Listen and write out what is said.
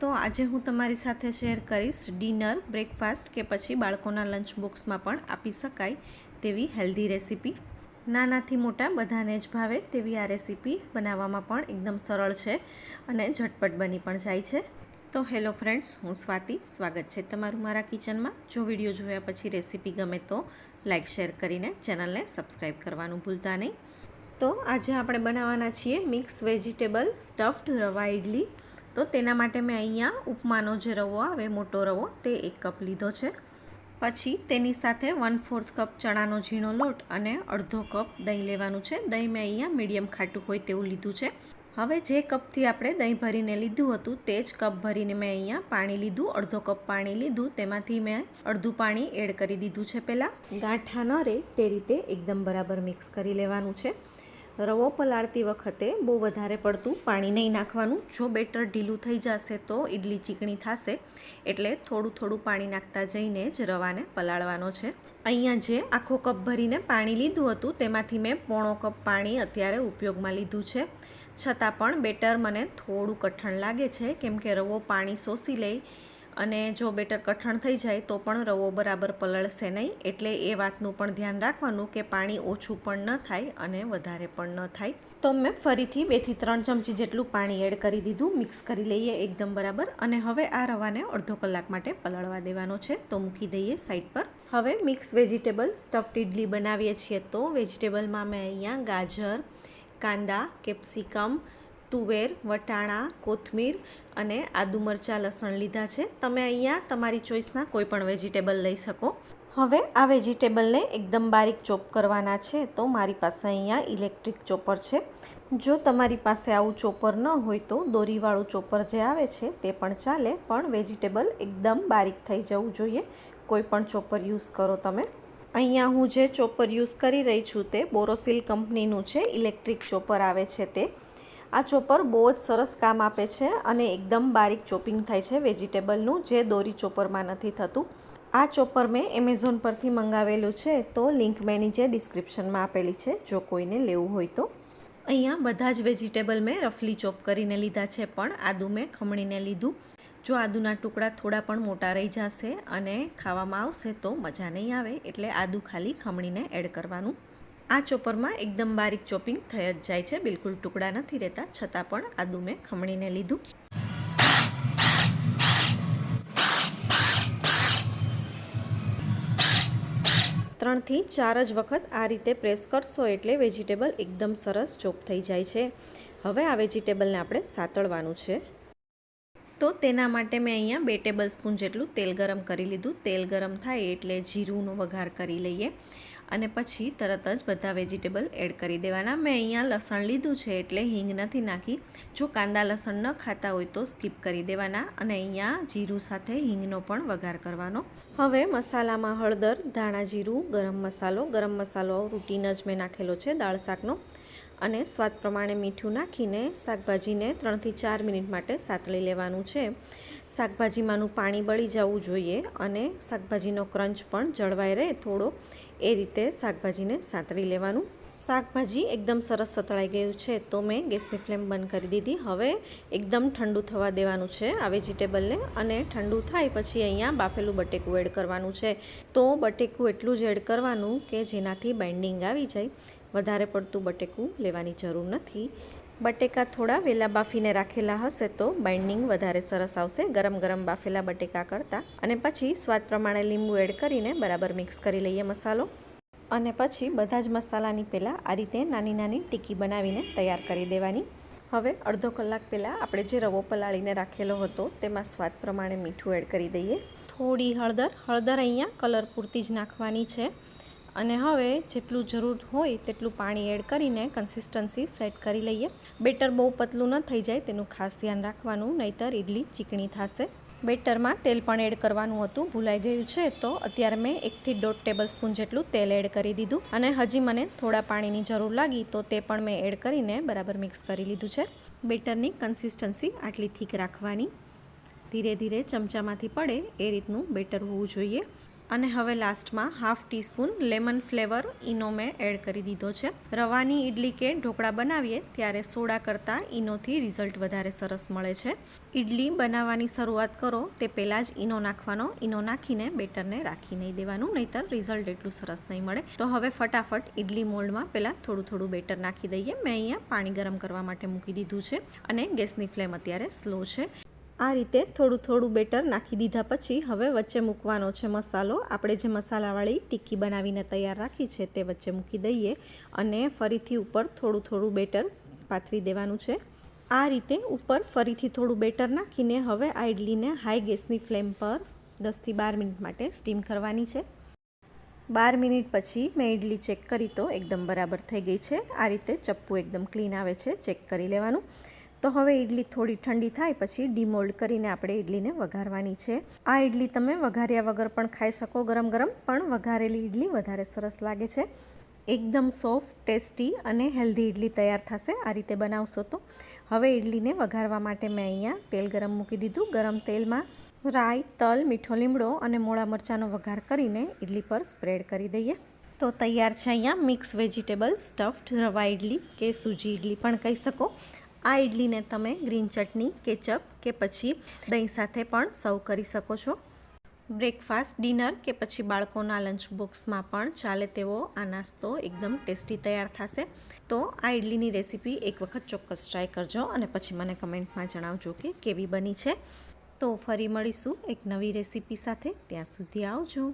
તો આજે હું તમારી સાથે શેર કરીશ ડિનર, બ્રેકફાસ્ટ કે પછી બાળકોના લંચ બોક્સમાં પણ આપી શકાય તેવી હેલ્ધી રેસીપી. નાનાથી મોટા બધાને જ ભાવે તેવી આ રેસીપી બનાવવામાં પણ એકદમ સરળ છે અને ઝટપટ બની પણ જાય છે. તો હેલો ફ્રેન્ડ્સ, હું સ્વાતિ. સ્વાગત છે તમારું મારા કિચનમાં. જો વીડિયો જોયા પછી રેસીપી ગમે તો લાઇક શેર કરીને ચેનલને સબસ્ક્રાઈબ કરવાનું ભૂલતા નહીં. તો આજે આપણે બનાવવાના છીએ મિક્સ વેજીટેબલ સ્ટફ્ડ રવા ઇડલી તો તેના માટે મેં અહીંયા ઉપમાનો જે રવો આવે, મોટો રવો, તે એક કપ લીધો છે. પછી તેની સાથે વન ફોર્થ કપ ચણાનો ઝીણો લોટ અને અડધો કપ દહીં લેવાનું છે. દહીં મેં અહીંયા મીડિયમ ખાટું હોય તેવું લીધું છે. હવે જે કપથી આપણે દહીં ભરીને લીધું હતું, તે જ કપ ભરીને મેં અહીંયા પાણી લીધું, અડધો કપ પાણી લીધું. તેમાંથી મેં અડધું પાણી એડ કરી દીધું છે પહેલાં. ગાંઠા ન રહે, તે રીતે એકદમ બરાબર મિક્સ કરી લેવાનું છે. રવો પલાળતી વખતે બહુ વધારે પડતું પાણી નહીં નાખવાનું. જો બેટર ઢીલું થઈ જશે તો ઇડલી ચીકણી થશે. એટલે થોડું થોડું પાણી નાખતા જઈને જ રવાને પલાળવાનો છે. અહીંયા જે આખો કપ ભરીને પાણી લીધું હતું તેમાંથી મેં પોણો કપ પાણી અત્યારે ઉપયોગમાં લીધું છે. છતાં પણ બેટર મને થોડું કઠણ લાગે છે કેમ કે રવો પાણી શોષી લે અને જો બેટર કઠણ થઈ જાય તો પણ રવો બરાબર પલળશે નહીં. એટલે એ વાતનું પણ ધ્યાન રાખવાનું કે પાણી ઓછું પણ ન થાય અને વધારે પણ ન થાય. તો મેં ફરીથી બેથી ત્રણ ચમચી જેટલું પાણી એડ કરી દીધું, મિક્સ કરી લઈએ એકદમ બરાબર. અને હવે આ રવાને અડધો કલાક માટે પલળવા દેવાનો છે, તો મૂકી દઈએ સાઈડ પર. હવે મિક્સ વેજીટેબલ સ્ટફ્ડ ઇડલી બનાવીએ છીએ તો વેજીટેબલમાં મેં અહીંયા ગાજર, કાંદા, કેપ્સિકમ તુવેર, વટાણા, કોથમીર અને આદુ મરચાં લસણ લીધા છે. તમે અહીંયા તમારી ચોઈસના કોઈ પણ વેજીટેબલ લઈ શકો. હવે આ વેજીટેબલને એકદમ બારીક ચોપ કરવાના છે, તો મારી પાસે અહીંયા ઇલેક્ટ્રિક ચોપર છે. જો તમારી પાસે આવું ચોપર ન હોય તો દોરીવાળું ચોપર જે આવે છે તે પણ ચાલે, પણ વેજીટેબલ એકદમ બારીક થઈ જવું જોઈએ. કોઈ પણ ચોપર યુઝ કરો તમે. અહીંયા હું જે ચોપર યુઝ કરી રહી છું તે બોરોસિલ કંપનીનું છે, ઇલેક્ટ્રિક ચોપર આવે છે તે. આ ચોપર બહુ જ સરસ કામ આપે છે અને એકદમ બારીક ચોપિંગ થાય છે વેજીટેબલનું, જે દોરી ચોપરમાં નથી થતું. આ ચોપર મેં એમેઝોન પરથી મંગાવેલું છે, તો લિંક મેં નીચે ડિસ્ક્રિપ્શનમાં આપેલી છે, જો કોઈને લેવું હોય તો. અહીંયા બધા જ વેજીટેબલ મેં રફલી ચોપ કરીને લીધા છે, પણ આદુ મેં ખમણીને લીધું. જો આદુના ટુકડા થોડા પણ મોટા રહી જશે અને ખાવામાં આવશે તો મજા નહીં આવે, એટલે આદુ ખાલી ખમણીને એડ કરવાનું. આ ચોપરમાં એકદમ બારીક ચોપિંગ થઈ જ જાય છે. બિલકુલ ટુકડા નથી રહેતા. છતાં પણ આદુ મેં ખમણીને લીધું. ત્રણથી ચાર જ વખત આ રીતે પ્રેસ કરશો એટલે વેજીટેબલ એકદમ સરસ ચોપ થઈ જાય છે. હવે આ વેજીટેબલને આપણે સાતળવાનું છે. તો તેના માટે મેં અહીંયા બે ટેબલ સ્પૂન જેટલું તેલ ગરમ કરી લીધું. તેલ ગરમ થાય એટલે જીરુંનો વઘાર કરી લઈએ અને પછી તરત જ બધા વેજીટેબલ એડ કરી દેવાના. મેં અહીંયા લસણ લીધું છે એટલે હિંગ નથી નાખી. જો કાંદા લસણ ન ખાતા હોય તો સ્કીપ કરી દેવાના અને અહીંયા જીરું સાથે હિંગનો પણ વઘાર કરવાનો. હવે મસાલામાં હળદર, ધાણા જીરું, ગરમ મસાલો. ગરમ મસાલો રૂટીન જ મેં નાખેલો છે દાળ શાકનો. અને સ્વાદ પ્રમાણે મીઠું નાખીને શાકભાજીને ત્રણથી ચાર મિનિટ માટે સાતળી લેવાનું છે. શાકભાજીમાંનું પાણી બળી જવું જોઈએ અને શાકભાજીનો ક્રંચ પણ જળવાઈ રહે થોડો, એ રીતે શાકભાજીને સાતળી લેવાનું. શાકભાજી એકદમ સરસ સતળાઈ ગયું છે, તો મેં ગેસની ફ્લેમ બંધ કરી દીધી. હવે એકદમ ઠંડુ થવા દેવાનું છે આ વેજીટેબલને અને ઠંડુ થાય પછી અહીંયા બાફેલું બટેકું એડ કરવાનું છે. તો બટેકું એટલું જ એડ કરવાનું કે જેનાથી બાઇન્ડિંગ આવી જાય. વધારે પડતું બટેકું લેવાની જરૂર નથી. બટેકા થોડા વેલા બાફીને રાખેલા હશે તો બાઇન્ડિંગ વધારે સરસ આવશે. ગરમ ગરમ બાફેલા બટેકા કરતાં. અને પછી સ્વાદ પ્રમાણે લીંબુ એડ કરીને બરાબર મિક્સ કરી લઈએ મસાલો. અને પછી બધા જ મસાલાની પહેલાં આ રીતે નાની નાની ટીકી બનાવીને તૈયાર કરી દેવાની. હવે અડધો કલાક પહેલાં આપણે જે રવો પલાળીને રાખેલો હતો તેમાં સ્વાદ પ્રમાણે મીઠું એડ કરી દઈએ. થોડી હળદર હળદર અહીંયા કલર પૂરતી જ નાખવાની છે. અને હવે જેટલું જરૂર હોય તેટલું પાણી એડ કરીને કન્સિસ્ટન્સી સેટ કરી લઈએ. બેટર બહુ પતલું ન થઈ જાય તેનું ખાસ ધ્યાન રાખવાનું, નહીતર ઇડલી ચીકણી થશે. બેટરમાં તેલ પણ એડ કરવાનું હતું, ભૂલાઈ ગયું છે તો અત્યારે મેં એકથી દોઢ ટેબલ સ્પૂન જેટલું તેલ એડ કરી દીધું. અને હજી મને થોડા પાણીની જરૂર લાગી તો તે પણ મેં એડ કરીને બરાબર મિક્સ કરી લીધું છે. બેટરની કન્સિસ્ટન્સી આટલી થીક રાખવાની. ધીરે ધીરે ચમચામાંથી પડે એ રીતનું બેટર હોવું જોઈએ. અને હવે લાસ્ટમાં half teaspoon lemon flavour Eno મેં એડ કરી દીધો છે. રવાની ઇડલી કે ઢોકળા બનાવીએ ત્યારે સોડા કરતાં ઈનોથી રિઝલ્ટ વધારે સરસ મળે છે. ઇડલી બનાવવાની શરૂઆત કરો તે પહેલાં જ ઈનો નાખવાનો, ઈનો નાખીને બેટરને રાખી નહીં દેવાનું, નહીંતર રિઝલ્ટ એટલું સરસ નહીં મળે. તો હવે ફટાફટ ઇડલી મોલ્ડમાં પહેલાં થોડું થોડું બેટર નાખી દઈએ. મેં અહીંયા પાણી ગરમ કરવા માટે મૂકી દીધું છે અને ગેસની ફ્લેમ અત્યારે સ્લો છે. આ રીતે થોડું થોડું બેટર નાખી દીધા પછી હવે વચ્ચે મૂકવાનો છે મસાલો. આપણે જે મસાલાવાળી ટિક્કી બનાવીને તૈયાર રાખી છે તે વચ્ચે મૂકી દઈએ અને ફરીથી ઉપર થોડું થોડું બેટર પાથરી દેવાનું છે. આ રીતે ઉપર ફરીથી થોડું બેટર નાખીને હવે આ ઇડલીને હાઈ ગેસની ફ્લેમ પર દસથી બાર મિનિટ માટે સ્ટીમ કરવાની છે. બાર મિનિટ પછી મેં ઇડલી ચેક કરી તો એકદમ બરાબર થઈ ગઈ છે. આ રીતે ચપ્પુ એકદમ ક્લીન આવે છે. ચેક કરી લેવાનું. તો હવે ઇડલી થોડી ઠંડી થાય પછી ડીમોલ્ડ કરીને આપણે ઇડલીને વઘારવાની છે. આ ઇડલી તમે વઘાર્યા વગર પણ ખાઈ શકો, ગરમ ગરમ, પણ વઘારેલી ઇડલી વધારે સરસ લાગે છે. એકદમ સોફ્ટ, ટેસ્ટી અને હેલ્ધી ઇડલી તૈયાર થશે, આ રીતે બનાવશો તો. હવે ઇડલીને વઘારવા માટે મેં અહીંયા તેલ ગરમ મૂકી દીધું. ગરમ તેલમાં રાઈ, તલ, મીઠો લીમડો અને મોળા મરચાંનો વઘાર કરીને ઇડલી પર સ્પ્રેડ કરી દઈએ. તો તૈયાર છે અહીંયા મિક્સ વેજીટેબલ સ્ટફ્ડ રવા ઇડલી કે સૂજી ઇડલી પણ કહી શકો. આ ઇડલીને તમે ગ્રીન ચટણી કેચઅપ કે પછી દહીં સાથે પણ સર્વ કરી શકો છો. બ્રેકફાસ્ટ, ડિનર કે પછી બાળકોના લંચ બોક્સમાં પણ ચાલે તેવો આ નાસ્તો એકદમ ટેસ્ટી તૈયાર થશે. તો આ ઇડલીની રેસીપી એક વખત ચોક્કસ ટ્રાય કરજો અને પછી મને કમેન્ટમાં જણાવજો કે કેવી બની છે. તો ફરી મળીશું એક નવી રેસીપી સાથે. ત્યાં સુધી આવજો.